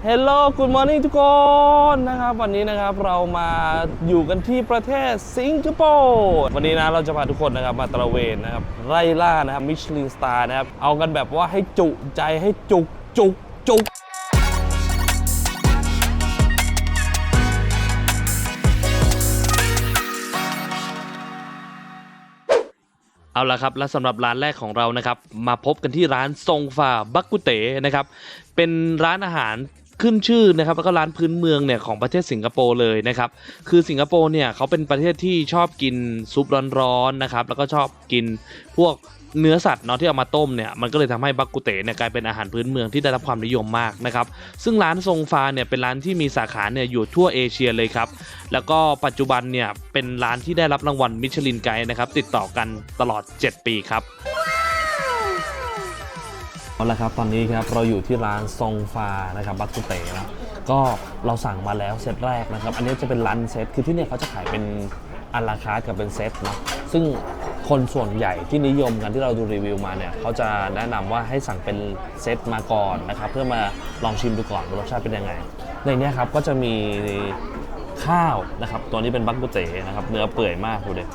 white gold. This one, them hood girls, them good girls, straight masterpieces. Styling, wildin', living it up in the city. Got chucks on with Sailor on. Gotta kiss myself. Hello Good Morning ทุกคนนะครับ วันนี้นะครับเรามาอยู่กันที่ประเทศสิงคโปร์วันนี้นะเราจะพาทุกคนนะครับมาตระเวนนะครับไล่ล่านะครับมิชลินสตาร์นะครับเอากันแบบว่าให้จุใจให้จุกจุกจุกเอาละครับและสำหรับร้านแรกของเรานะครับ มาพบกันที่ร้านทรงฟาบักกุเตนะครับ เป็นร้านอาหาร ขึ้นชื่อนะครับแล้วก็ร้านพื้นเมืองเนี่ยของประเทศสิงคโปร์เลยนะครับคือสิงคโปร์เนี่ยเขาเป็นประเทศที่ชอบกินซุปร้อนๆนะครับแล้วก็ชอบกินพวกเนื้อสัตว์เนาะที่เอามาต้มเนี่ยมันก็เลยทำให้บักกุเตเนี่ยกลายเป็นอาหารพื้นเมืองที่ได้รับความนิยมมากนะครับซึ่งร้านทรงฟาเนี่ยเป็นร้านที่มีสาขาเนี่ยอยู่ทั่วเอเชียเลยครับแล้วก็ปัจจุบันเนี่ยเป็นร้านที่ได้รับรางวัลมิชลินไกด์นะครับติดต่อกันตลอด 7 ปีครับ เอาละครับตอนนี้ครับเราอยู่ที่ร้านซงฟานะครับบักกุเตนะก็เราสั่งมาแล้วเซตแรกนะครับ อันนี้จะเป็นรันเซตคือที่เนี่ยเขาจะขายเป็นอาราคาร์ทกับเป็นเซตนะซึ่งคนส่วนใหญ่ที่นิยมกันที่เราดูรีวิวมาเนี่ยเขาจะแนะนำว่าให้สั่งเป็นเซตมาก่อนนะครับเพื่อมาลองชิมดูก่อนว่ารสชาติเป็นยังไง ในนี้ครับก็จะมีข้าวนะครับตัวนี้เป็นบักกุเตนะครับเนื้อเปื่อยมากดูเลย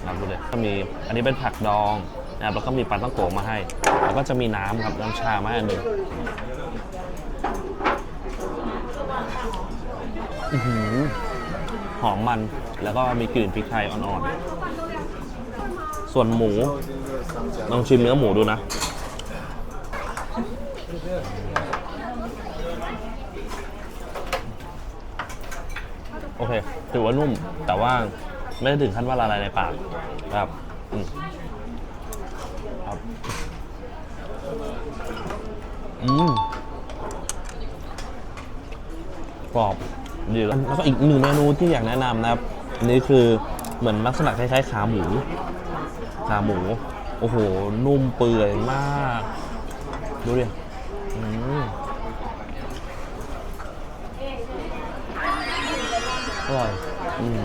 นะครับดูเลยก็มีอันนี้เป็นผักดอง นะครับแล้วก็มีปลาต้องโกะมาให้ แล้วก็จะมีน้ำครับน้ำชามาอันหนึ่งหือหอมมันแล้วก็มีกลิ่นพริกไทยอ่อนๆ ส่วนหมู ลองชิมเนื้อหมูดูนะ โอเคถือว่านุ่มแต่ว่าไม่ได้ถึงขั้นว่าละลายในปากนะครับ อืมครับ อืมกรอบดีแล้วแล้วก็อีกหนึ่งเมนูที่อยากแนะนำนะครับอันนี้คือเหมือนลักษณะคล้ายๆขาหมู ขาหมู โอ้โห นุ่มเปื่อยมาก ดูดิอืมอร่อย อืม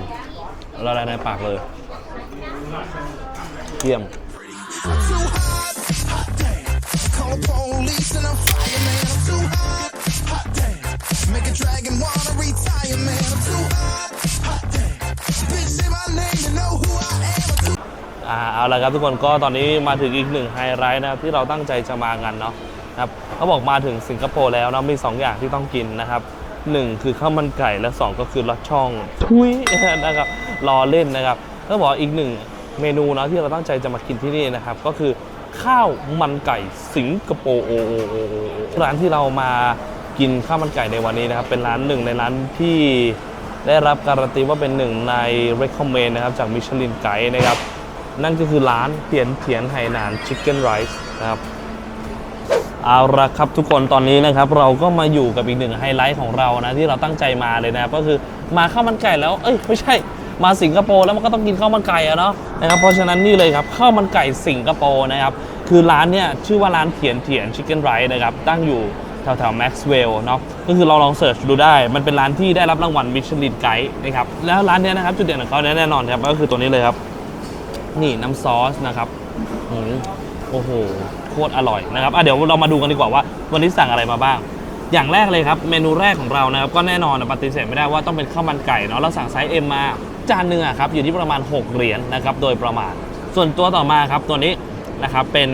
ละลายในปากเลยเยี่ยม Call the police and I'm fireman. I'm too hot, hot damn. Make a dragon wanna retire, man. I'm too hot, hot damn. Bitch, say my name, you know who I am. I'm too อ่าเอาละครับทุกคนก็ตอนนี้มาถึงอีกหนึ่งไฮไลท์นะครับที่เราตั้งใจจะมากันเนาะครับเขาบอกมาถึงสิงคโปร์แล้วเนาะมี 2 อย่างที่ต้องกินนะครับหนึ่งคือข้าวมันไก่และ 2 ก็คือลอดช่องทุยนะครับรอเล่นนะครับก็บอกอีกหนึ่งเมนูเนาะที่เราตั้งใจจะมากินที่นี่นะครับ ก็คือ ข้าวมันไก่สิงคโปร์โอโอโอโอร้านที่เรามากินข้าวมันไก่ในวันนี้นะครับ เป็นร้านหนึ่งในร้านที่ได้รับการันตีว่าเป็นหนึ่งใน recommend นะครับ จากมิชลินไกด์นะครับ นั่นก็คือร้านเทียนเทียนไหหนานชิคเก้นไรซ์นะครับเอาละครับทุกคนตอนนี้นะครับ เราก็มาอยู่กับอีกหนึ่งไฮไลท์ของเรานะที่เราตั้งใจมาเลยนะครับก็คือมาข้าวมันไก่แล้ว เอ้ยไม่ใช่ มาสิงคโปร์แล้วมันก็ต้องกินข้าวมันไก่อะเนาะนะครับเพราะฉะนั้นนี่เลยครับข้าวมันไก่สิงคโปร์นะครับคือร้านเนี่ยชื่อว่าร้านเทียนเทียนชิคเก้นไรซ์นะครับตั้งอยู่แถวๆแม็กซ์เวลล์เนาะก็คือเราลองเสิร์ชดูได้ มันเป็นร้านที่ได้รับรางวัลมิชลินไกด์นะครับแล้วร้านเนี้ยนะครับจุดเด่นของเขาแน่นอนครับก็คือตัวนี้เลยครับ นี่น้ำซอสนะครับโอ้โหโคตรอร่อยนะครับอะเดี๋ยวเรามาดูกันดีกว่าว่า วันนี้สั่งอะไรมาบ้าง อย่างแรกเลยครับ เมนูแรกของเรานะครับก็แน่นอนปฏิเสธไม่ได้ว่าต้องเป็นข้าวมันไก่เนาะเราสั่งไซส์ M มาจานหนึ่งอะครับอยู่ที่ประมาณ 6 เหรียญนะครับโดยประมาณ ส่วนตัวต่อมาครับตัวนี้นะครับเป็น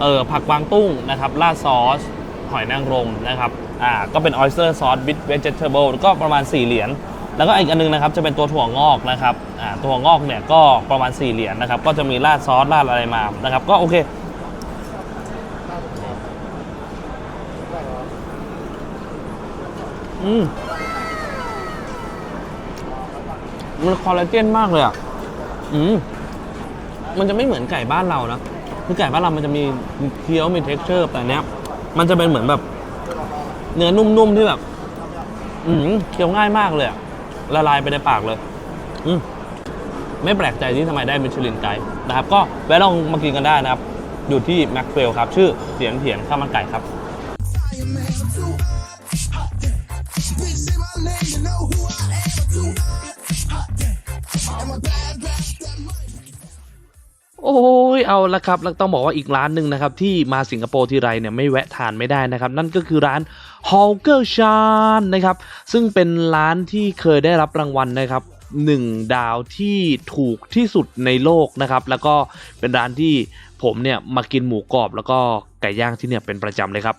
เออผักกวางตุ้งนะครับราดซอสหอยนางรมนะครับอ่าก็เป็น oyster sauce with vegetable ก็ประมาณ 4 เหรียญแล้วก็อีกอันนึงนะครับจะเป็นตัวถั่วงอกนะครับอ่าถั่วงอกเนี่ยก็ประมาณ 4 เหรียญนะครับก็จะมีราดซอสราดอะไรมานะครับก็โอเค อืมมันคอลลาเจนมากเลยอะ อืมมันจะไม่เหมือนไก่บ้านเรานะคือไก่บ้านเรามันจะมีเคี้ยวมี texture แต่อันเนี้ย มันจะเป็นเหมือนแบบ เนื้อนุ่มๆที่แบบ อืมเคี้ยวง่ายมากเลยอะละลายไปในปากเลย อืมไม่แปลกใจที่ทำไมได้มิชลินไกด์นะครับ ก็แวะลองมากินกันได้นะครับ อยู่ที่แม็กเฟลครับ ชื่อเสียงเถียงข้าวมันไก่ครับ อ้ยเอาละครับแล้วต้องบอกว่าอีกร้านหนึ่งนะครับที่มาสิงคโปร์ทีไรเนี่ยไม่แวะทานไม่ได้นะครับ นั่นก็คือร้าน h o l g e r s h a n นนะครับซึ่งเป็นร้านที่เคยได้รับรางวัลนะครับหนึ่งดาวที่ถูกที่สุดในโลกนะครับแล้วก็เป็นร้านที่ผมเนี่ยมากินหมูกรอบแล้วก็ไก่ย่างที่เนี่ยเป็นประจำเลยครับ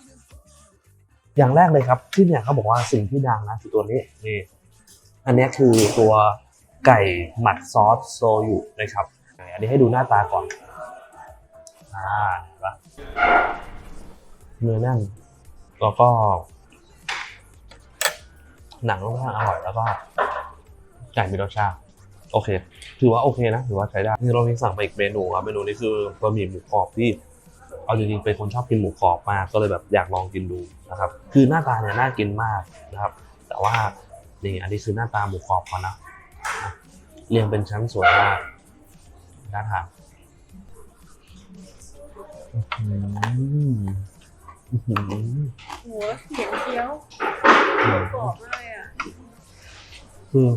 อย่างแรกเลยครับที่เนี่ยเขาบอกว่าสิ่งที่ดังนะคือตัวนี้นี่อันนี้คือตัวไก่หมัดซอสโซยุนะครับ อันนี้ให้ดูหน้าตาก่อน อ่าเห็นปะเนื้อแน่นแล้วก็ หนังค่อนข้างอร่อยแล้วก็ไก่มีรสชาติโอเค ถือว่าโอเคนะ ถือว่าใช้ได้นี่เรามีสั่งไปอีกเมนูครับ เมนูนี้คือบะหมี่หมูกรอบที่ เอาจริงๆเป็นคนชอบกินหมูกรอบมาก ก็เลยแบบอยากลองกินดูนะครับ คือหน้าตาเนี่ยน่ากินมากนะครับ แต่ว่านี่อันนี้คือหน้าตาหมูกรอบเขานะ เรียงเป็นชั้นสวยมาก น่าทานอื้อหืออื้อหือโหเสียงเคี้ยวกรอบมากเลยอะคือ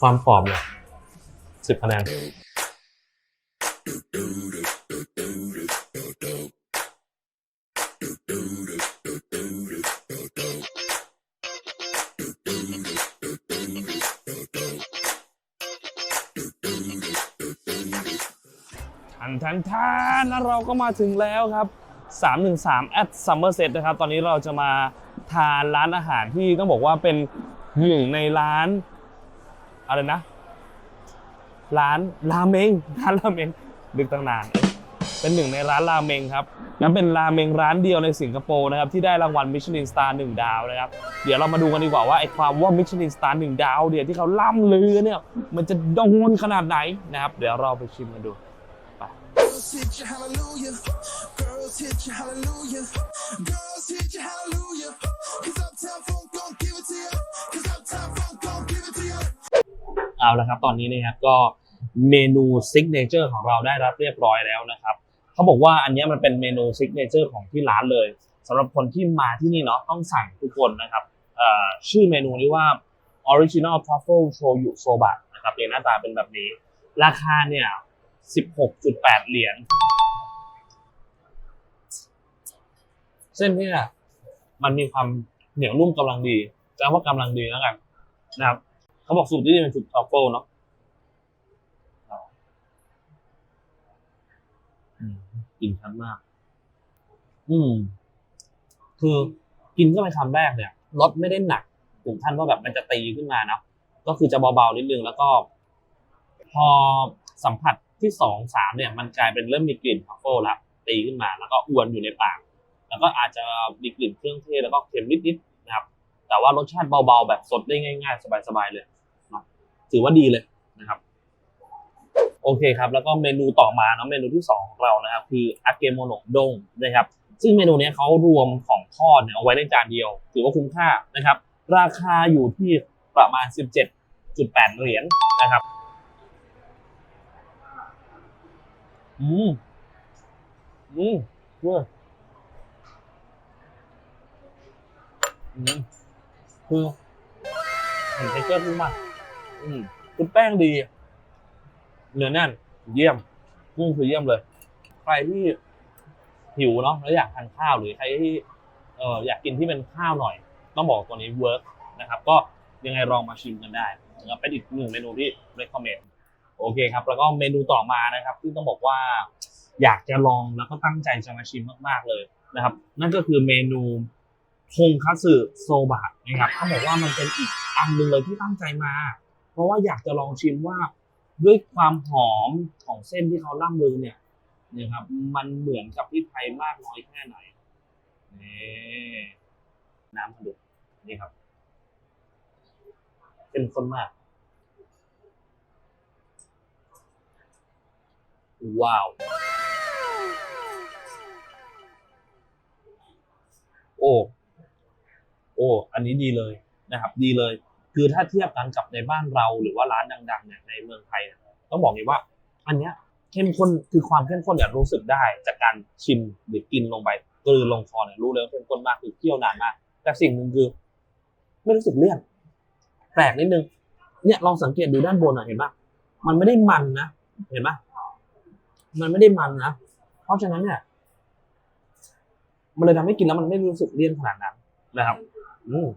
ความกรอบเนี่ยสิบคะแนน ทันทันทันแล้วเราก็มาถึงแล้วครับ 313 at Somerset นะครับ ตอนนี้เราจะมาทานร้านอาหารที่ต้องบอกว่าเป็นหนึ่งในร้านอะไรนะ ร้านราเมงร้านราเมงดึกตั้งนาน เป็นหนึ่งในร้านราเมงครับนั่นเป็นราเมงร้านเดียวในสิงคโปร์นะครับที่ได้รางวัลมิชลินสตาร์หนึ่งดาวนะครับ เดี๋ยวเรามาดูกันดีกว่าว่าไอ้ความว่ามิชลินสตาร์หนึ่งดาวเดี๋ยวที่เขาล่ำลือเนี่ยมันจะโดนขนาดไหนนะครับ เดี๋ยวเราไปชิมกันดู Girls hit you hallelujah. Girls hit you hallelujah. Girls hit you hallelujah. Cause Uptown Funk gon' give it to you. Cause Uptown Funk gon' give it to you. เอาละครับตอนนี้นะครับก็เมนูซิกเนเจอร์ของเราได้รับเรียบร้อยแล้วนะครับเขาบอกว่าอันนี้มันเป็นเมนูซิกเนเจอร์ของที่ร้านเลยสำหรับคนที่มาที่นี่เนาะต้องสั่งทุกคนนะครับชื่อเมนูนี้ว่า Original Truffle Shoyu Soba นะครับเนี่ยหน้าตาเป็นแบบนี้ ราคาเนี่ย 16.8 เหรียญ เส้นเนี่ยมันมีความเหนียวนุ่มกำลังดีจะว่ากำลังดีแล้วกันนะครับ เขาบอกสูตรที่นี่เป็นสูตรทรัฟเฟิลเนาะอืมกลิ่นชัดมาก อืม คือกินเข้าไปคำแรกเนี่ยรสไม่ได้หนักถึงขั้นว่าแบบมันจะตีขึ้นมานะก็คือจะเบาๆนิดนึงแล้วก็ พอสัมผัส ที่สองสามเนี่ยมันกลายเป็นเริ่มมีกลิ่นทรัฟเฟิลแล้วตีขึ้นมา แล้วก็อวนอยู่ในปาก แล้วก็อาจจะมีกลิ่นเครื่องเทศแล้วก็เค็มนิดๆนะครับ แต่ว่ารสชาติเบาๆ แบบสดได้ง่าย ๆ สบายๆเลยนะถือว่าดีเลยนะครับโอเคครับแล้วก็เมนูต่อมาเนาะเมนูที่สองของเรานะครับคืออาเกโมโนดงนะครับซึ่งเมนูนี้เขารวมของทอดเนี่ยเอาไว้ในจานเดียว ถือว่าคุ้มค่านะครับ ราคาอยู่ที่ประมาณ 17.8 เหรียญนะครับ อืมอืมเว้ยอืมคือเห็นเทคเจอร์พุ่มากอืมคือแป้งดี เนื้อแน่น เยี่ยมกุ้งคือเยี่ยมเลย ใครที่หิวเนาะแล้วอยากทานข้าวหรือใครที่เอออยากกินที่เป็นข้าวหน่อย ต้องบอกตัวนี้เวิร์กนะครับ ก็ยังไงลองมาชิมกันได้นะครับเป็นอีกหนึ่งเมนูที่ recommend โอเคครับ แล้วก็เมนูต่อมานะครับที่ต้องบอกว่าอยากจะลองแล้วก็ตั้งใจจะมาชิมมากๆเลยนะครับ นั่นก็คือเมนูทงคัตสึโซบะนะครับเขาบอกว่ามันเป็นอีกอันหนึ่งเลยที่ตั้งใจมา เพราะว่าอยากจะลองชิมว่าด้วยความหอมของเส้นที่เขาล่ำลือเนี่ยนะครับ มันเหมือนกับที่ไทยมากน้อยแค่ไหนนี่น้ำกระดูกนี่ครับเป็นคนมาก ว้าว โอ้ โอ้ อันนี้ดีเลยนะครับ ดีเลย คือถ้าเทียบกันกับในบ้านเราหรือว่าร้านดังๆเนี่ยในเมืองไทย ต้องบอกเลยว่า อันเนี้ยเข้มข้นคือความเข้มข้นเนี่ยรู้สึกได้ จากการชิมหรือกินลงไปกลืนลงคอเนี่ยรู้เลยว่าเข้มข้นมากคือเคี่ยวนานมาก แต่สิ่งหนึ่งคือ ไม่รู้สึกเลี่ยนแปลกนิดนึงเนี่ยลองสังเกตดูด้านบนอะเห็นปะมันไม่ได้มันนะเห็นปะ มันไม่ได้มันนะ เพราะฉะนั้นเนี่ยมันเลยทำให้กินแล้วมันไม่รู้สึกเลี่ยนขนาดนั้นนะครับอืม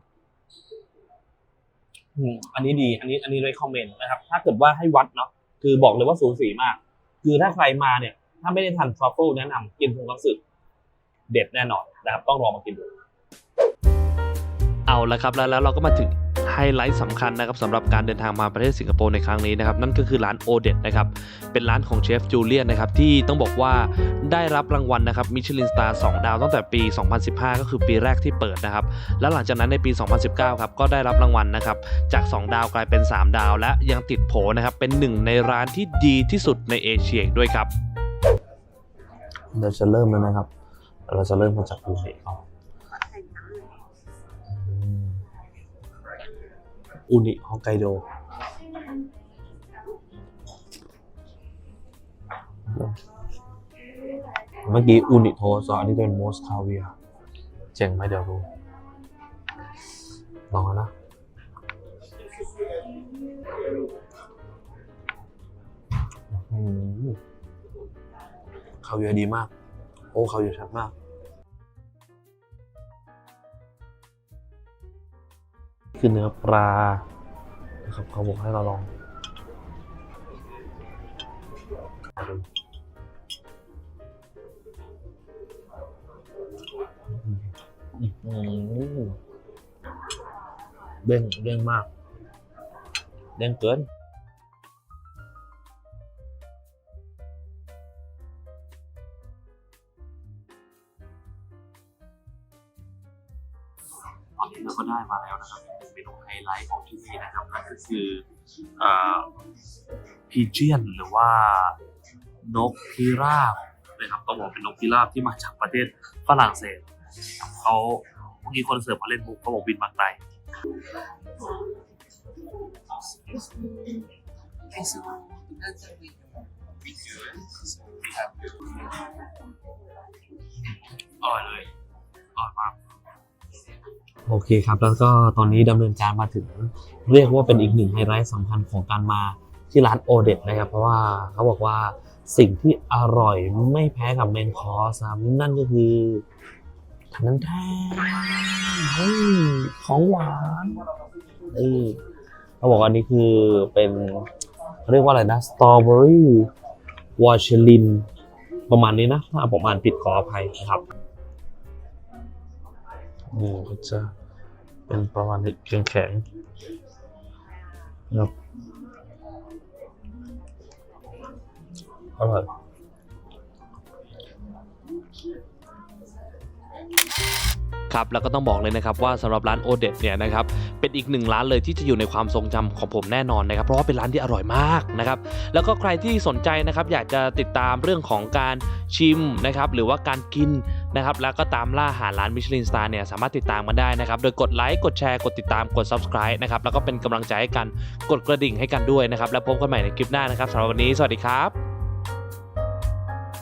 อืมอันนี้ดี อันนี้ อันนี้ recommend นะครับ ถ้าเกิดว่าให้วัดเนาะคือบอกเลยว่าสูสีมาก คือถ้าใครมาเนี่ย ถ้าไม่ได้ทานทรัฟเฟิลแนะนำกินทงคัตสึเด็ดแน่นอนนะครับ ต้องลองมากินดู เอาละครับแล้วแล้วเราก็มาถึงไฮไลท์สำคัญนะครับสำหรับการเดินทางมาประเทศสิงคโปร์ในครั้งนี้นะครับนั่นก็คือร้านโอเดนะครับเป็นร้านของเชฟจูเลียนนะครับที่ต้องบอกว่าได้รับรางวัลนะครับมิชลินสตาร์2ดาวตั้งแต่ปี 2015 ก็คือปีแรกที่เปิดนะครับแล้วหลังจากนั้นในปี 2019 ครับก็ได้รับรางวัลนะครับจาก 2 ดาวกลายเป็น 3 ดาว และยังติดโผนะครับเป็นหนึ่งในร้านที่ดีที่สุดในเอเชียด้วยครับเราจะเริ่มแล้วนะครับ เราจะเริ่มมาจากอูนิก่อน อูนิฮอกไกโดเมื่อกี้อูนิโทสอันนี้เป็นมอสคาเวียเจ๋งไหมเดี๋ยวดูลองนะคาเวียดีมาก โอ้คาเวียชัดมาก คือเนื้อปลานะครับเขาบอกให้เราลองเด้งเด้งมาก เด้งเกินตอนนี้เราก็ได้มาแล้วนะครับ เมนูไฮไลท์ของที่นี่นะครับนั่นก็คือพีเจียนหรือว่านกพิราบนะครับต้องบอกเป็นนกพิราบที่มาจากประเทศฝรั่งเศสเขาเมื่อกี้คนเสิร์ฟมาเล่นมุกเขาบอกบินมาไกลอร่อยเลยอร่อยมาก โอเคครับ แล้วก็ตอนนี้ดำเนินการมาถึง เรียกว่าเป็นอีกหนึ่งไฮไลท์สำคัญของการมาที่ร้านโอเดนะครับ เพราะว่าเขาบอกว่าสิ่งที่อร่อยไม่แพ้กับเมนคอร์สนะนั่นก็คือทันนั้นแท้ของหวานเออเขาบอกอันนี้คือเป็นเขาเรียกว่าอะไรนะสตรอเบอรี่วอชลินประมาณนี้นะถ้าผมอ่านผิดขออภัยนะครับ นี่ก็จะเป็นประมาณนี้แข็งๆนะครับอร่อย ครับแล้วก็ต้องบอกเลยนะครับว่าสำหรับร้านโอเดตเนี่ยนะครับเป็นอีกหนึ่งร้านเลยที่จะอยู่ในความทรงจำของผมแน่นอนนะครับเพราะว่าเป็นร้านที่อร่อยมากนะครับแล้วก็ใครที่สนใจนะครับอยากจะติดตามเรื่องของการชิมนะครับหรือว่าการกินนะครับแล้วก็ตามล่าหาร้านมิชลินสตาร์เนี่ยสามารถติดตามกันได้นะครับโดยกดไลค์กดแชร์กดติดตามกด subscribe นะครับแล้วก็เป็นกำลังใจให้กันกดกระดิ่งให้กันด้วยนะครับแล้วพบกันใหม่ในคลิปหน้านะครับสำหรับวันนี้สวัสดีครับ